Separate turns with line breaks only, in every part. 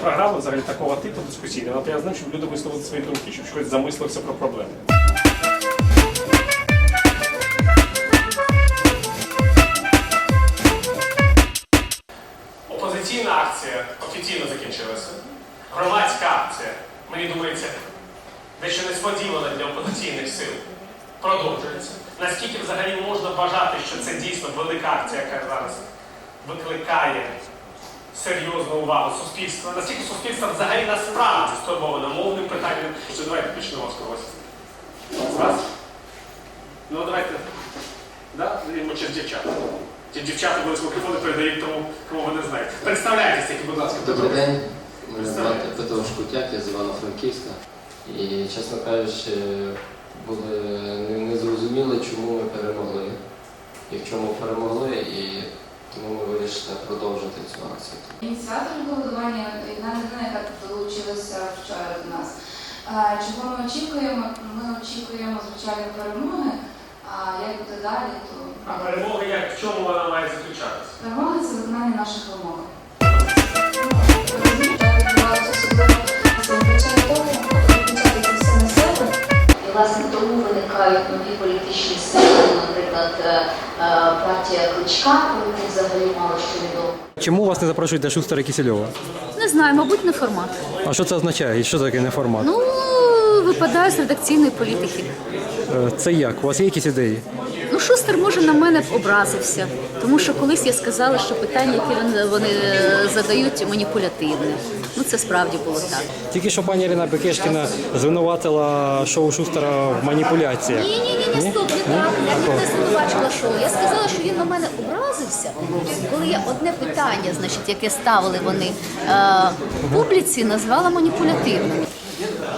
Програма взагалі такого типу дискусійна. Вона пов'язана з щоб люди висловили свої думки, щоб хтось замислився про проблеми. Опозиційна акція офіційно закінчилася. Громадська акція, мені думається, дещо несподівана для опозиційних сил, продовжується. Наскільки взагалі можна вважати, що це дійсно велика акція, яка зараз викликає серйозну увагу суспільства? Наскільки суспільство взагалі насправді стурбоване мовним питанням? Що давайте почнемо з когось. З вас? Ну давайте. Да? Йдемо через дівчат. Ті дівчата були з мікрофони передають тому, кому ви не знаєте. Представляйтеся, будь ласка.
Добрий день, мене звати Петро Шкутяк, я з Івано-Франківська. І, чесно кажучи, були не, не зрозуміли, чому ми перемогли і в чому перемогли, і тому ми вирішили продовжити цю акцію.
Ініціатором голодування одна людина, яка долучилася вчора до нас. Чого ми очікуємо? Ми очікуємо звичайно перемоги. А як буде далі, то
А перемога як в чому вона має заключатися?
перемога це виконання наших вимог.
І власне тому виникають нові політичні наприклад, е, е, партія Кличка, коли взагалі мало що відомо.
Чому вас не запрошують до Шустера і Кисельова?
Не знаю, мабуть, не формат.
А що це означає? І що таке не формат?
Ну, випадає з редакційної політики.
Е, Це як? У вас є якісь ідеї?
Ну, Шустер, може, на мене образився, тому що колись я сказала, що питання, які вони, е, задають, маніпулятивне. Ну, це справді було так.
Тільки що пані Ірина Бекешкіна звинуватила шоу Шустера в маніпуляціях.
Ні, ні, ні, не стоп, не так. Я не звинувачила шоу. Я сказала, що він на мене образився, коли я одне питання, значить, яке ставили вони е, публіці, назвала маніпулятивним.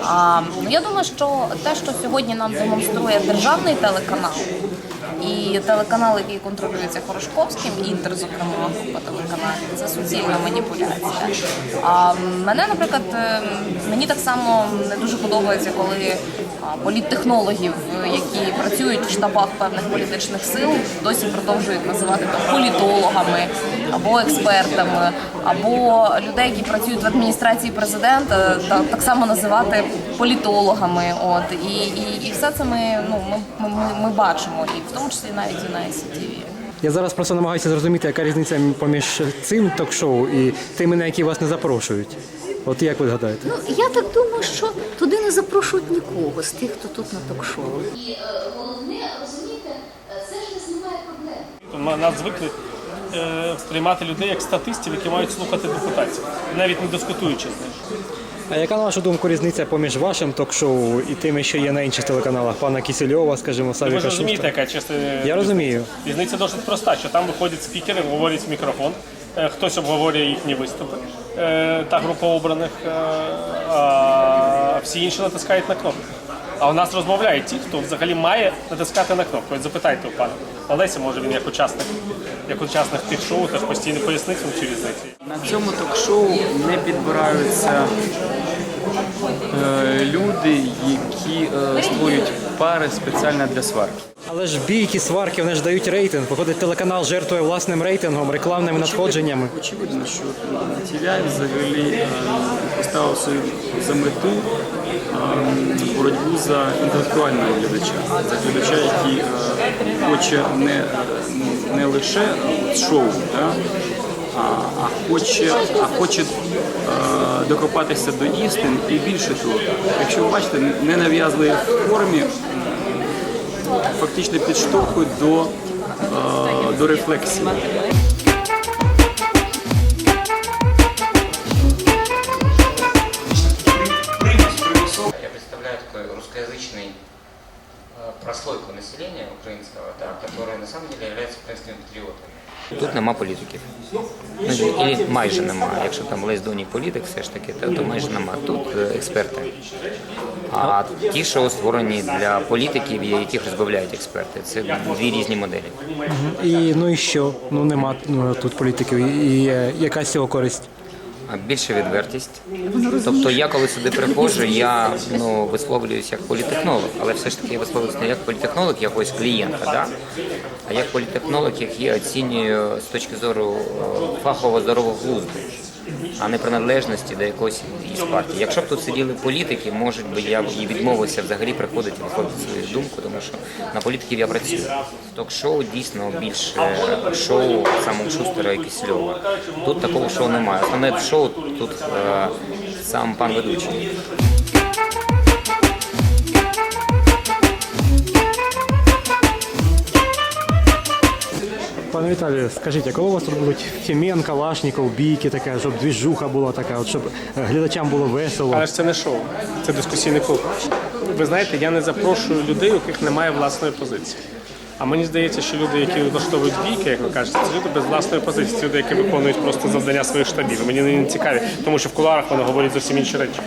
А, ну, я думаю, що те, що сьогодні нам демонструє державний телеканал і телеканал, який контролюється Хорошковським, інтер, зокрема, група телеканалів, це суцільна маніпуляція. А мене, наприклад, е, мені так само не дуже подобається, коли політтехнологів, е, які працюють в штабах певних політичних сил, досі продовжують називати там політологами або експертами, або людей, які працюють в адміністрації президента, та так само називати політологами. От і, і, і все це ми ну ми, ми, ми бачимо, і в тому числі навіть і на ICTV.
Я зараз просто намагаюся зрозуміти, яка різниця поміж цим ток-шоу і тими, на які вас не запрошують. От як ви гадаєте?
Ну, я так думаю, що туди не запрошують нікого з тих, хто тут на ток-шоу.
І е, головне, розумієте, е, це ж не знімає проблем.
Нас звикли сприймати людей як статистів, які мають слухати депутатів, навіть не дискутуючи з ними.
А яка на вашу думку різниця поміж вашим ток-шоу і тими, що є на інших телеканалах? Пана Кісельова, скажімо,
Ви
Савіка
ж розумієте, яка чесно.
Я розумію.
Різниця досить проста, що там виходять спікери, говорять в мікрофон, е, хтось обговорює їхні виступи, е, та група обраних, е, а всі інші натискають на кнопку. А у нас розмовляють ті, хто взагалі має натискати на кнопку. От запитайте у пана Олеся, може він як учасник, як учасник тих шоу, теж постійно пояснить вам цю різницю.
На цьому ток-шоу не підбираються е, люди, які е, створюють пари спеціально для сварки.
Але ж бійки, сварки, вони ж дають рейтинг. Виходить, телеканал жертвує власним рейтингом, рекламними надходженнями.
Очевидно, що TVI взагалі е, поставив собі за мету е, боротьбу за інтелектуального глядача, за глядача, який е, хоче не, ну, не лише шоу, да, хоче, а хоче е, докопатися до істин і більше того. Якщо ви бачите, не нав'язливі формі фактично підштовхують до, е, до рефлексії.
Прослойку населения украинского, да, которые на самом деле являются украинскими патриотами.
Тут нема політиків. Ну, і майже нема. Якщо там Лездоній політик, все ж таки, то, то майже нема. Тут е, експерти. А ті, що створені для політиків, яких розбавляють експерти, це дві різні моделі.
І ну і що? Ну нема ну, тут політиків. І, і яка з цього користь?
А більше відвертість. Тобто я коли сюди приходжу, я ну висловлююсь як політехнолог, але все ж таки я висловлююсь не як політехнолог якогось клієнта, да? а як політехнолог, який оцінює оцінюю з точки зору е, фахового здорового глузду. А не приналежності до якоїсь із партії. Якщо б тут сиділи політики, може би я і відмовився взагалі приходити і виходити свою думку, тому що на політиків я працюю. Ток-шоу дійсно більше шоу самого Шустера і Кисльова. Тут такого шоу немає. Основне шоу тут е, сам пан ведучий.
Пане Віталію, скажіть, а коли у вас тут будуть Фімен, Калашніков, бійки така, щоб двіжуха була така, от щоб е, глядачам було весело?
Але ж це не шоу, це дискусійний клуб. Ви знаєте, я не запрошую людей, у яких немає власної позиції. А мені здається, що люди, які влаштовують бійки, як ви кажете, це люди без власної позиції, це люди, які виконують просто завдання своїх штабів. Мені не цікаві, тому що в кулуарах вони говорять зовсім інші речі.